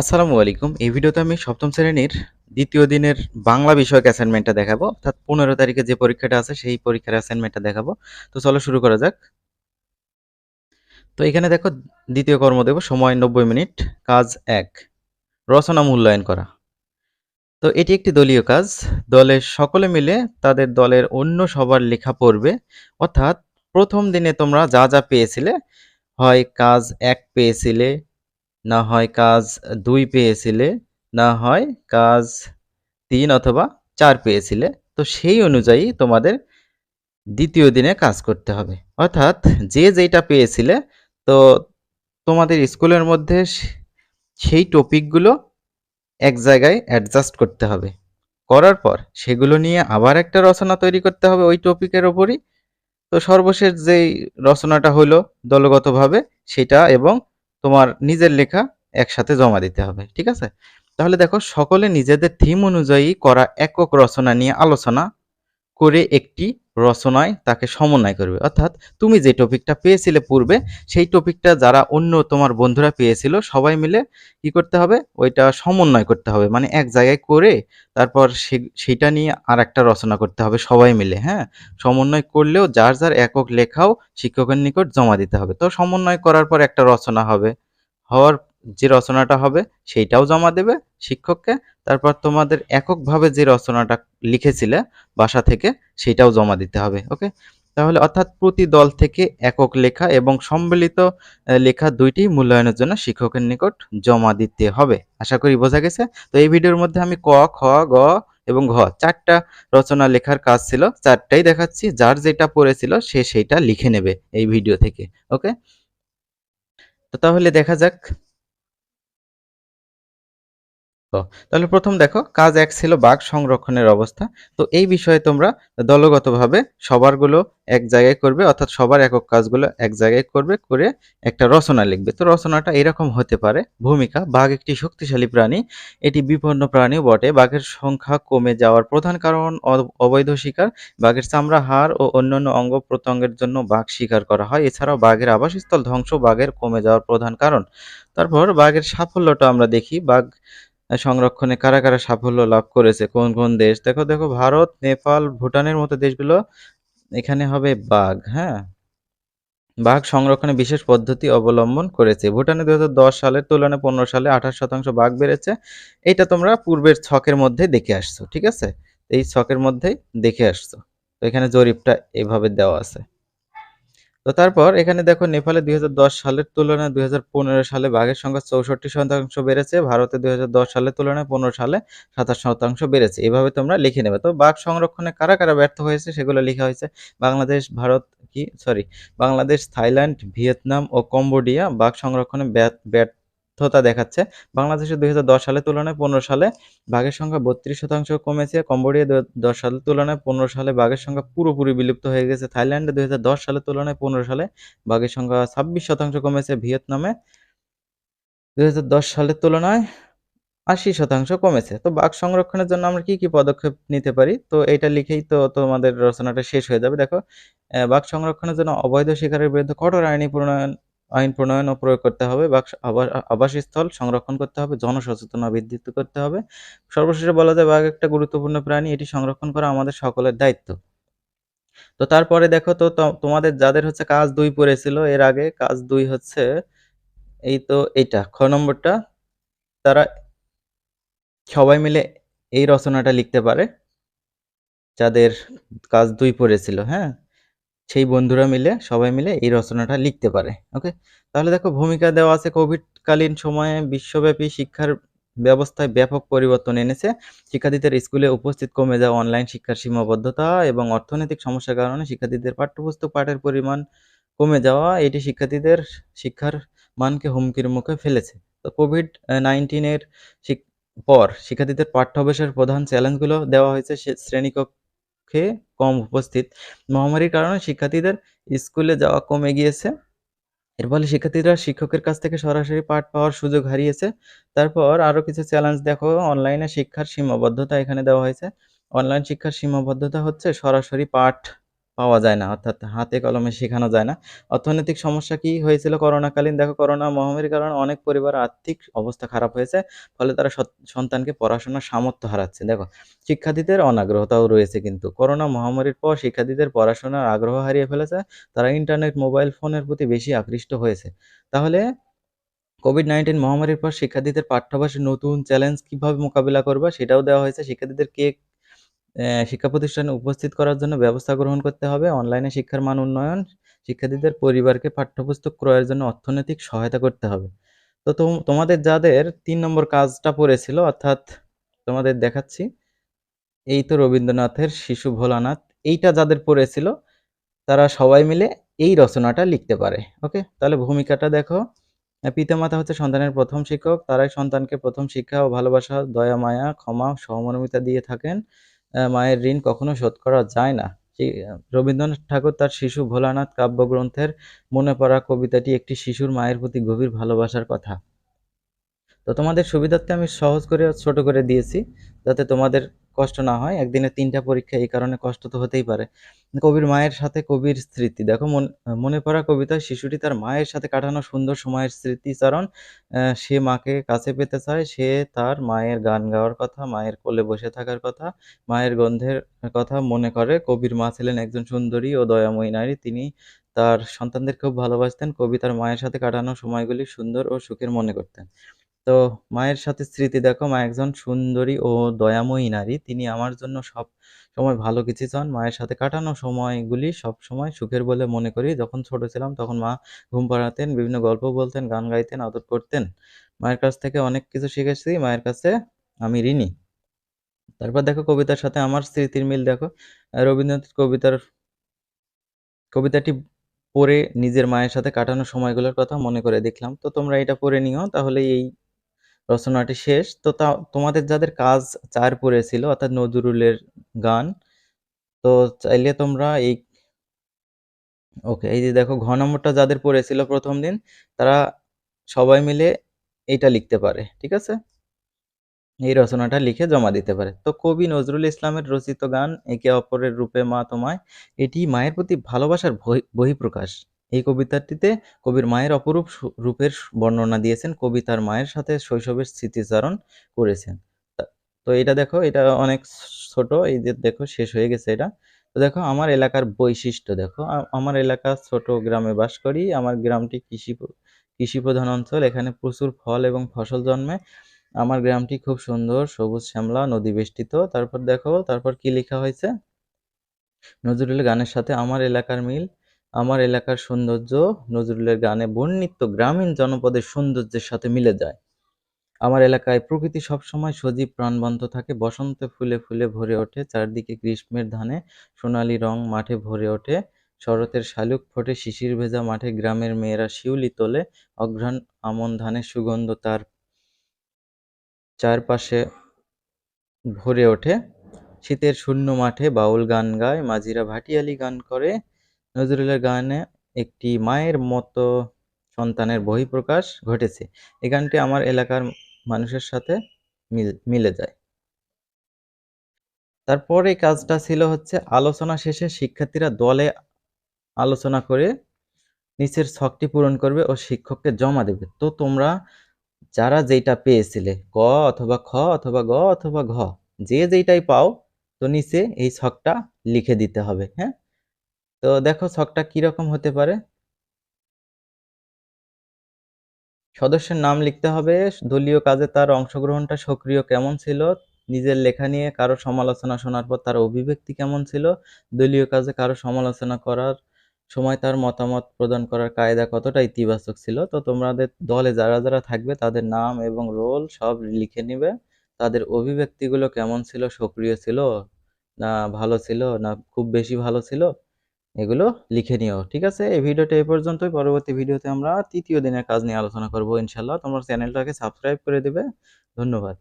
আসসালামু আলাইকুম। এই ভিডিওতে আমি সপ্তম শ্রেণির দ্বিতীয় দিনের বাংলা বিষয়ক অ্যাসাইনমেন্টটা দেখাবো। অর্থাৎ পনেরো তারিখে যে পরীক্ষাটা আছে, সেই পরীক্ষার অ্যাসাইনমেন্টটা দেখাবো। তো চলো শুরু করা যাক। তো এখানে দেখো, দ্বিতীয় কর্ম দেব, সময় নব্বই মিনিট, কাজ এক। রচনা মূল্যায়ন করা। তো এটি একটি দলীয় কাজ। দলের সকলে মিলে তাদের দলের অন্য সবার লেখা পড়বে। অর্থাৎ প্রথম দিনে তোমরা যা যা পেয়েছিলে, হয় কাজ এক পেয়েছিলে না হয় কাজ দুই পেয়েছিলে, না হয় কাজ তিন অথবা চার পেয়েছিলে। তো সেই অনুযায়ী তোমাদের দ্বিতীয় দিনে কাজ করতে হবে। অর্থাৎ যে যেটা পেয়েছিলে, তো তোমাদের স্কুলের মধ্যে সেই টপিকগুলো এক জায়গায় অ্যাডজাস্ট করতে হবে। করার পর সেগুলো নিয়ে আবার একটা রচনা তৈরি করতে হবে ওই টপিকের ওপরই। তো সর্বশেষ যেই রচনাটা হলো দলগতভাবে, সেটা এবং তোমার নিজের লেখা একসাথে জমা দিতে হবে, ঠিক আছে? তাহলে দেখো, সকলে নিজেদের থিম অনুযায়ী করা একক রচনা নিয়ে আলোচনা করে একটি রচনায় তাকে সমন্বয় করবে। অর্থাৎ তুমি যে টপিকটা পেয়েছিলে পূর্বে, সেই টপিকটা যারা অন্য তোমার বন্ধুরা পেয়েছিল, সবাই মিলে কি করতে হবে? ওইটা সমন্বয় করতে হবে। মানে এক জায়গায় করে তারপর সে- সেইটা নিয়ে আর একটা রচনা করতে হবে সবাই মিলে হ্যাঁ? সমন্বয় করলেও যার যার একক লেখাও শিক্ষকের নিকট জমা দিতে হবে। তো সমন্বয় করার পর একটা রচনা হবে। হওয়ার যে রচনাটা হবে সেইটাও জমা দেবে শিক্ষককে। তারপর তোমাদের এককভাবে যে রচনাটা লিখেছিলে বাসা থেকে সেটাও জমা দিতে হবে, ওকে? তাহলে অর্থাৎ প্রতি দল থেকে একক লেখা এবং সম্মিলিত লেখা দুইটি মূল্যায়নের জন্য শিক্ষকের নিকট জমা দিতে হবে, আশা করি বোঝা গেছে? তো এই ভিডিওর মধ্যে আমি ক, খ, গ এবং ঘ, চারটা রচনা লেখার কাজ ছিল, চারটাই দেখাচ্ছি, যার যেটা পড়েছিল সে সেইটা লিখে নেবে এই ভিডিও থেকে, ওকে? তো তাহলে দেখা যাক তো তাহলে প্রথম দেখো, কাজ এক ছিল বাঘ সংরক্ষণের অবস্থা। তো এই বিষয়ে তোমরা দলগতভাবে সবারগুলো এক জায়গায় করবে, অর্থাৎ সবার একক কাজগুলো এক জায়গায় করবে, করে একটা রচনা লিখবে। তো রচনাটা এরকম হতে পারে, ভূমিকা, বাঘ একটি শক্তিশালী প্রাণী, এটি বিপন্ন প্রাণীও বটে। বাঘের সংখ্যা কমে যাওয়ার প্রধান কারণ অবৈধ শিকার। বাঘের চামড়া, হাড় ও অন্যান্য অঙ্গ প্রত্যঙ্গের জন্য বাঘ শিকার করা হয়। এছাড়াও বাঘের আবাসস্থল ধ্বংস বাঘের কমে যাওয়ার প্রধান কারণ। তারপর বাঘের সাফল্যটা আমরা দেখি। বাঘ সংরক্ষণে কারা কারা সাফল্য লাভ করেছে? কোন কোন দেশ? দেখো দেখো, ভারত, নেপাল, ভুটানের মতো দেশগুলো এখানে হবে বাঘ হ্যাঁ? বাঘ সংরক্ষণে বিশেষ পদ্ধতি অবলম্বন করেছে। ভুটানে দুই হাজার দশ সালের তুলনায় পনেরো সালে আঠাশ শতাংশ বাঘ বেড়েছে। এটা তোমরা পূর্বের ছকের মধ্যে দেখে আসছো, ঠিক আছে? এই ছকের মধ্যেই দেখে আসছো। তো এখানে জরিপটা এভাবে দেওয়া আছে। তো তারপর এখানে দেখো নেপালে দুই হাজার দশ সালের তুলনায় দুই হাজার পনেরো সালে বাঘের সংখ্যা চৌষট্টি শতাংশ বেড়েছে, ভারতে দুই হাজার দশ সালের তুলনায় পনেরো সালে সাতাশ শতাংশ বেড়েছে। এভাবে তোমরা লিখে নেবে। তো বাঘ সংরক্ষণে কারা কারা ব্যর্থ হয়েছে সেগুলো লেখা হয়েছে। বাংলাদেশ, ভারত কি? সরি বাংলাদেশ, থাইল্যান্ড, ভিয়েতনাম ও কম্বোডিয়া বাঘ সংরক্ষণে ব্যর্থ- ব্যর্থতা দেখাচ্ছে। বাংলাদেশে দুই হাজার দশ সালের তুলনায় পনেরো সালে বাঘের সংখ্যা বত্রিশ শতাংশ কমেছে। কম্বোডিয়া দশ সালের তুলনায় পনেরো সালে বাঘের সংখ্যা পুরোপুরি বিলুপ্ত হয়ে গেছে। থাইল্যান্ডে দুই সালের তুলনায় পনেরো সালে বাঘের সংখ্যা ছাব্বিশ শতাংশ কমেছে। ভিয়েতনামে দুই হাজার দশ সালের তুলনায় আশি শতাংশ কমেছে। তো বাঘ সংরক্ষণের জন্য আমরা কি কি পদক্ষেপ নিতে পারি? তো এটা লিখেই তো তোমাদের রচনাটা শেষ হয়ে যাবে। দেখো বাঘ সংরক্ষণের জন্য অবৈধ শিকারের বিরুদ্ধে কঠোর আইনি প্রণয়ন আইন প্রণয়ন ও প্রয়োগ করতে হবে স- আবাসস্থল সংরক্ষণ করতে হবে, জনসচেতনতা বৃদ্ধি করতে হবে। সর্বশেষে বলা যায়, বাঘ একটা গুরুত্বপূর্ণ প্রাণী, এটি সংরক্ষণ করা আমাদের সকলের দায়িত্ব। তো তারপরে দেখো তো, তোমাদের যাদের হচ্ছে কাজ দুই পড়েছিল, এর আগে কাজ দুই হচ্ছে এই তো এইটা, খ নম্বরটা, তারা সবাই মিলে এই রচনাটা লিখতে পারে, যাদের কাজ দুই পড়েছিল হ্যাঁ? সেই বন্ধুরা মিলে, সবাই মিলে এই রচনাটা লিখতে পারে ওকে তাহলে দেখো, ভূমিকা দেওয়া আছে কোভিডকালীন সময়ে বিশ্বব্যাপী শিক্ষার ব্যবস্থায় ব্যাপক পরিবর্তন এনেছে। শিক্ষার্থীদের স্কুলে উপস্থিত কমে যাওয়া অনলাইন শিক্ষার সীমাবদ্ধতা এবং অর্থনৈতিক সমস্যার কারণে শিক্ষার্থীদের পাঠ্যপুস্তক পাঠের পরিমাণ কমে যাওয়া, এটি শিক্ষার্থীদের শিক্ষার মানকে হুমকির মুখে ফেলেছে। তো কোভিড নাইন্টিনের পর শিক্ষার্থীদের পাঠ্যাভ্যাসের প্রধান চ্যালেঞ্জগুলো দেওয়া হয়েছে সে শ্রেণীকক্ষে কম উপস্থিত। মহামারীর কারণে শিক্ষার্থীদের স্কুলে যাওয়া কমে গিয়েছে। এর ফলে শিক্ষার্থীরা শিক্ষকের কাছ থেকে সরাসরি পাঠ পাওয়ার সুযোগ হারিয়েছে। তারপর আরও কিছু চ্যালেঞ্জ দেখো অনলাইনে শিক্ষার সীমাবদ্ধতা এখানে দেওয়া হয়েছে। অনলাইন শিক্ষার সীমাবদ্ধতা হচ্ছে সরাসরি পাঠ। পাওয়া যায় না, অর্থাৎ হাতে কলমে শেখানো যায় না। অর্থনৈতিক সমস্যা কি হয়েছিল করোনাকালীন? দেখো, করোনা মহামারীর কারণে অনেক পরিবার আর্থিক অবস্থা খারাপ হয়েছে, ফলে তারা সন্তানকে পড়াশোনার সামর্থ্য হারাচ্ছে। দেখো, শিক্ষার্থীদের অনাগ্রহতাও রয়েছে কিন্তু। করোনা মহামারীর পর শিক্ষার্থীদের পড়াশোনার আগ্রহ হারিয়ে ফেলেছে, তারা ইন্টারনেট, মোবাইল ফোনের প্রতি বেশি আকৃষ্ট হয়েছে। তাহলে কোভিড নাইন্টিন মহামারীর পর শিক্ষার্থীদের পাঠ্যাভাসে নতুন চ্যালেঞ্জ কীভাবে মোকাবিলা করবে, সেটাও দেওয়া হয়েছে। শিক্ষার্থীদের কে শিক্ষা প্রতিষ্ঠানে উপস্থিত করার জন্য ব্যবস্থা গ্রহণ করতে হবে। অনলাইনে শিক্ষার মান উন্নয়ন, শিক্ষার্থীদের পরিবারকে পাঠ্যপুস্তক ক্রয়ের জন্য অর্থনৈতিক সহায়তা করতে হবে। তো তোমাদের যাদের তিন নম্বর কাজটা পড়েছিল, অর্থাৎ তোমাদের দেখাচ্ছি, এই তো রবীন্দ্রনাথের শিশু ভোলানাথ, এইটা যাদের পড়েছিল, তারা সবাই মিলে এই রচনাটা লিখতে পারে, ওকে? তাহলে ভূমিকাটা দেখো। পিতামাতা হচ্ছে সন্তানের প্রথম শিক্ষক, তারাই সন্তানকে প্রথম শিক্ষা ও ভালোবাসা, দয়া, মায়া, ক্ষমা, সহমর্মিতা দিয়ে থাকেন। মায়ের ঋণ কখনো শোধ করা যায় না। রবীন্দ্রনাথ ঠাকুর তার শিশু ভোলানাথ কাব্যগ্রন্থের মনে পড়া কবিতাটি একটি শিশুর মায়ের প্রতি গভীর ভালোবাসার কথা। তো তোমাদের সুবিধার্থে আমি সহজ করে ছোট করে দিয়েছি, যাতে তোমাদের কষ্ট না হয়। একদিনে তিনটা পরীক্ষা, এই কারণে কষ্ট তো হতেই পারে। কবির মায়ের সাথে কবির স্মৃতি। দেখো, মনে পড়া কবিতায় শিশুটি তার মায়ের সাথে কাটানো সুন্দর সময়ের স্মৃতিচারণ সে মাকে কাছে পেতে চায়, সে তার মায়ের গান গাওয়ার কথা, মায়ের কোলে বসে থাকার কথা, মায়ের গন্ধের কথা মনে করে। কবির মা ছিলেন একজন সুন্দরী ও দয়াময়ী নারী। তিনি তার সন্তানদের খুব ভালোবাসতেন। কবি তার মায়ের সাথে কাটানো সময়গুলি সুন্দর ও সুখের মনে করতেন। তো মায়ের সাথে স্মৃতি দেখো, মা একজন সুন্দরী ও দয়াময়ী নারী। তিনি আমার জন্য সব সময় ভালো কিছু চান। মায়ের সাথে কাটানো সময়গুলি সব সময় সুখের বলে মনে করি। যখন ছোট ছিলাম তখন মা ঘুম পাড়াতেন, বিভিন্ন গল্প বলতেন, গান গাইতেন, আদর করতেন। মায়ের কাছ থেকে অনেক কিছু শিখেছি। মায়ের কাছে আমি ঋণী। তারপর দেখো কবিতার সাথে আমার স্মৃতির মিল দেখো। রবীন্দ্রনাথ কবিতার, কবিতাটি পড়ে নিজের মায়ের সাথে কাটানো সময়গুলোর কথা মনে করে দেখলাম। তো তোমরা এটা পড়ে নিও তাহলে এই রচনাটি শেষ। তো তা, তোমাদের যাদের কাজ চার পড়েছিল অর্থাৎ নজরুলের গান, তো চাইলে তোমরা এই, ওকে, এই যে দেখো, ঘ নম্বরটা যাদের পড়েছিল প্রথম দিন, তারা সবাই মিলে এইটা লিখতে পারে, ঠিক আছে? এই রচনাটা লিখে জমা দিতে পারে। তো কবি নজরুল ইসলামের রচিত গান, একে অপরের রূপে মা তোমায়, এটি মায়ের প্রতি ভালোবাসার বহিঃপ্রকাশ। এই কবিতাটিতে কবির মায়ের অপরূপ রূপের বর্ণনা দিয়েছেন, কবি তার মায়ের সাথে শৈশবের স্মৃতিচারণ করেছেন। তো এটা দেখো, এটা অনেক ছোট, এই যে দেখো, শেষ হয়ে গেছে এটা। তো দেখো, আমার এলাকার বৈশিষ্ট্য দেখো আমার এলাকা ছোট গ্রামে বাস করি, আমার গ্রামটি কৃষি কৃষি প্রধান অঞ্চল, এখানে প্রচুর ফল এবং ফসল জন্মে। আমার গ্রামটি খুব সুন্দর, সবুজ শ্যামলা, নদী বেষ্টিত, তারপর দেখো, তারপর কি লেখা হয়েছে? নজরুল গানের সাথে আমার এলাকার মিল আমার এলাকার সৌন্দর্য নজরুলের গানে বর্ণিত গ্রামীণ জনপদের সৌন্দর্যের সাথে মিলে যায়। আমার এলাকায় প্রকৃতি সবসময় সজীব প্রাণবন্ত থাকে, বসন্তে ফুলে ফুলে ভরে ওঠে, চারদিকে গ্রীষ্মের ধানে সোনালি রং মাঠে ভরে ওঠে, শরতের শালুক ফোটে, শিশির ভেজা মাঠে গ্রামের মেয়েরা শিউলি তোলে, অঘ্রাণ আমন ধানের সুগন্ধ তার চারপাশে ভরে ওঠে, শীতের শূন্য মাঠে বাউল গান গায়, মাঝিরা ভাটিয়ালি গান করে নজরুলের গানে একটি মায়ের মতো সন্তানের বহিঃপ্রকাশ ঘটেছে। এই গানটি আমার এলাকার মানুষের সাথে মিলে যায়। তারপর কাজটা ছিল হচ্ছে আলোচনা শেষে শিক্ষার্থীরা দলে আলোচনা করে নিচের ছকটি পূরণ করবে ও শিক্ষককে জমা দেবে। তো তোমরা যারা যেটা পেয়েছিলে, ক অথবা খ অথবা গ অথবা ঘ, যে যেইটাই পাও, তো নিচে এই ছকটা লিখে দিতে হবে হ্যাঁ? তো দেখো ছকটা কীরকম হতে পারে? সদস্যের নাম লিখতে হবে, দলীয় কাজে তার অংশগ্রহণটা সক্রিয় কেমন ছিল, নিজের লেখা নিয়ে কারও সমালোচনা শোনার পর তার অভিব্যক্তি কেমন ছিল, দলীয় কাজে কারও সমালোচনা করার সময় তার মতামত প্রদান করার কায়দা কতটা ইতিবাচক ছিল, তো তোমাদের দলে যারা যারা থাকবে তাদের নাম এবং রোল সব লিখে নিবে, তাদের অভিব্যক্তিগুলো কেমন ছিল, সক্রিয় ছিল, না ভালো ছিল, না খুব বেশি ভালো ছিল? এগুলো লিখে নিও, ঠিক আছে? এই ভিডিওটা এ পর্যন্তই। পরবর্তী ভিডিওতে আমরা তৃতীয় দিনের কাজ নিয়ে আলোচনা করব ইনশাল্লাহ। তোমার চ্যানেলটাকে সাবস্ক্রাইব করে দেবে। ধন্যবাদ।